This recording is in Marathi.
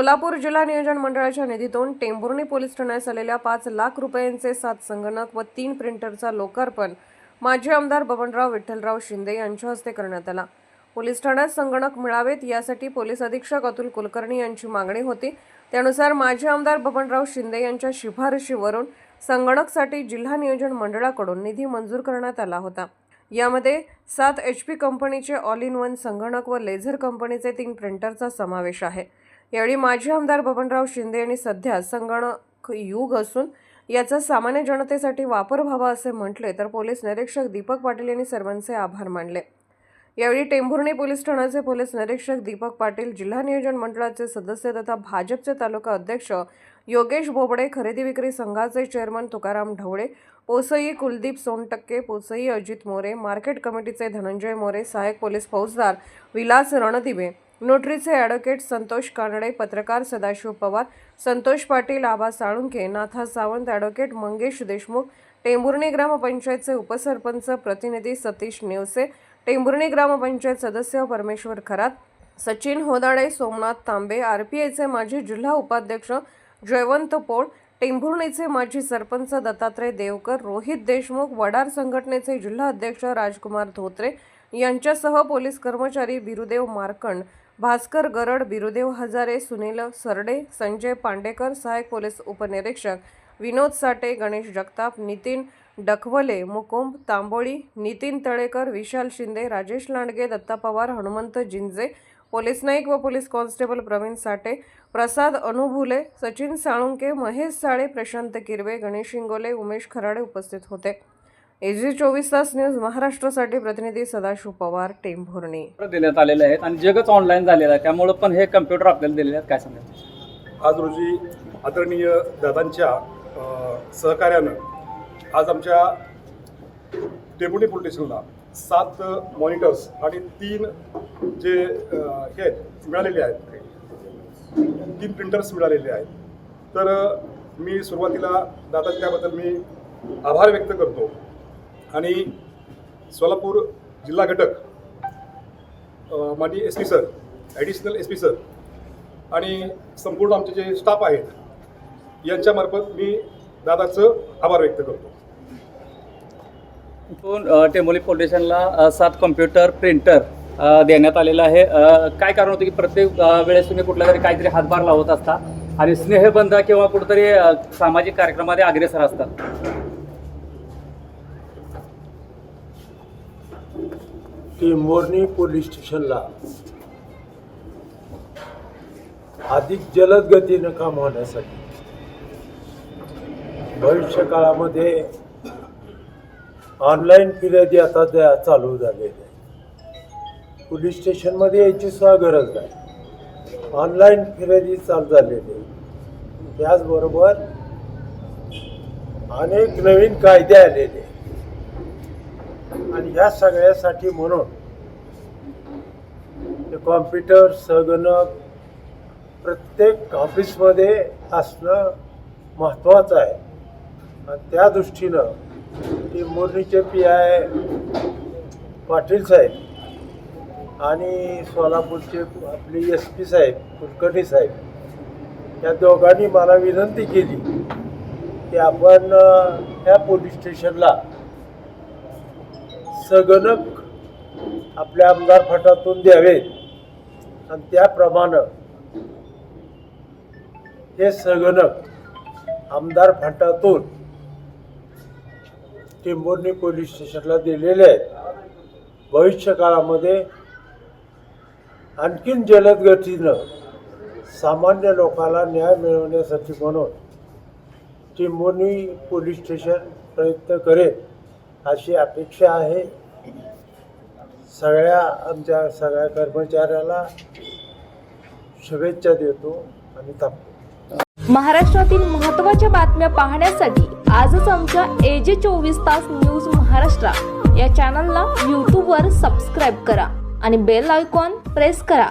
सोलापूर जिल्हा नियोजन मंडळाच्या निधीतून टेंभुर्णी पोलीस ठाण्यास आलेल्या पाच लाख रुपयांचे सात संगणक व तीन प्रिंटरचा लोकार्पण माजी आमदार बबनराव विठ्ठलराव शिंदे यांच्या हस्ते करण्यात आला. पोलीस ठाण्यात संगणक मिळावेत यासाठी पोलीस अधीक्षक अतुल कुलकर्णी यांची मागणी होती. त्यानुसार माजी आमदार बबनराव शिंदे यांच्या शिफारशीवरून संगणकसाठी जिल्हा नियोजन मंडळाकडून निधी मंजूर करण्यात आला होता. यामध्ये सात एच पी कंपनीचे ऑल इन वन संगणक व लेझर कंपनीचे तीन प्रिंटरचा समावेश आहे. यावेळी माजी आमदार बबनराव शिंदे यांनी सध्या संगणक युग असून याचा सामान्य जनतेसाठी वापर व्हावा असे म्हटले तर पोलीस निरीक्षक दीपक पाटील यांनी सर्वांचे आभार मानले. यावेळी टेंभुर्णी पोलीस ठाण्याचे पोलीस निरीक्षक दीपक पाटील जिल्हा नियोजन मंडळाचे सदस्य तथा भाजपचे तालुका अध्यक्ष योगेश बोबडे खरेदी विक्री संघाचे चेअरमन तुकाराम ढवळे पोसई कुलदीप सोनटक्के पोसई अजित मोरे मार्केट कमिटीचे धनंजय मोरे सहाय्यक पोलीस फौजदार विलास रणदिवे नोटरीचे ॲडव्होकेट संतोष कानडे पत्रकार सदाशिव पवार संतोष पाटील आबा साळुंके नाथा सावंत ॲडव्होकेट मंगेश देशमुख टेंभुर्णी ग्रामपंचायतचे उपसरपंच प्रतिनिधी सतीश नेवसे टेंभुर्णी ग्रामपंचायत सदस्य परमेश्वर खरात सचिन होदाडे सोमनाथ तांबे आर पी आयचे माजी जिल्हा उपाध्यक्ष जयवंत पोळ टेंभुर्णीचे माजी सरपंच दत्तात्रय देवकर रोहित देशमुख वडार संघटनेचे जिल्हा अध्यक्ष राजकुमार धोत्रे यांच्यासह पोलीस कर्मचारी बिरुदेव मार्कंड भास्कर गरड बिरुदेव हजारे सुनील सरडे संजय पांडेकर सहायक पोलीस उपनिरीक्षक विनोद साठे गणेश जगताप नितीन डखवले मुकुंब तांबोळी नितीन तळेकर विशाल शिंदे राजेश लांडगे दत्ता पवार हनुमंत जिंजे पोलीस नाईक व पोलीस कॉन्स्टेबल प्रवीण साठे प्रसाद अनुभुले सचिन साळुंके महेश साळे प्रशांत किरवे गणेश इंगोले उमेश खराडे उपस्थित होते. एजी चोवीस तास न्यूज महाराष्ट्रासाठी प्रतिनिधी सदाशिव पवार टेंभुर्णी देण्यात आलेले आहेत आणि जगच ऑनलाईन झालेलं आहे. त्यामुळं पण हे कम्प्युटर आपल्याला दिलेले आहेत. काय सांगायचं आज रोजी आदरणीय दादांच्या सहकार्यानं आज आमच्या टेबुली पोलीस स्टेशनला सात मॉनिटर्स आणि तीन जे हे आहेत मिळालेले आहेत. तीन प्रिंटर्स मिळालेले आहेत. तर मी सुरुवातीला दादा त्याबद्दल मी आभार व्यक्त करतो. आणि सोलापूर जिल्हा घटक अ, माजी S P sir additional S P sir आणि संपूर्ण आमचे जे स्टाफ आहेत यांच्यामार्फत मी दादाचं आभार व्यक्त करतो. इथून अ, टेंबोली सात कम्प्युटर प्रिंटर देण्यात आलेलं आहे. काय कारण होतं की प्रत्येक वेळेस तुम्ही कुठल्या तरी काहीतरी हातभार लावत असता आणि स्नेहबंध किंवा कुठंतरी सामाजिक कार्यक्रमामध्ये अग्रेसर असतात टेंभुर्णी पोलीस स्टेशनला अधिक जलद गतीनं काम होण्यासाठी भविष्य काळामध्ये ऑनलाईन फिर्यादी आता द्या चालू झालेल्या आहे पोलीस स्टेशनमध्ये याची सुद्धा गरज नाही. ऑनलाईन फिर्यादी चालू झालेली आहे त्याचबरोबर अनेक नवीन कायदे आलेले या सगळ्यासाठी म्हणून कॉम्प्युटर संगणक प्रत्येक ऑफिसमध्ये असणं महत्त्वाचं आहे. आणि त्या दृष्टीनं ती मुरणीचे पी आय पाटील साहेब आणि सोलापूरचे आपले एस पी साहेब कुलकर्णी साहेब या दोघांनी मला विनंती केली की आपण ह्या पोलीस स्टेशनला संगणक आपल्या आमदार फटातून द्यावे. आणि त्याप्रमाणे हे संगणक आमदार फटातून टेंभुर्णी पोलीस स्टेशनला दिलेले आहेत. भविष्य काळामध्ये आणखीन जलद गतीनं सामान्य लोकांना न्याय मिळवण्यासाठी म्हणून टेंभुर्णी पोलीस स्टेशन प्रयत्न करेल अशी अपेक्षा आहे. सगळ्या आमच्या सगळ्या कर्मचाऱ्याला शुभेच्छा देतो आणि थांबतो. महाराष्ट्रातील महत्त्वाच्या बातम्या पाहण्यासाठी आजच आमच्या एजे चोवीस तास न्यूज महाराष्ट्र या चॅनलला यूट्यूबवर सबस्क्राईब करा आणि बेल आयकॉन प्रेस करा.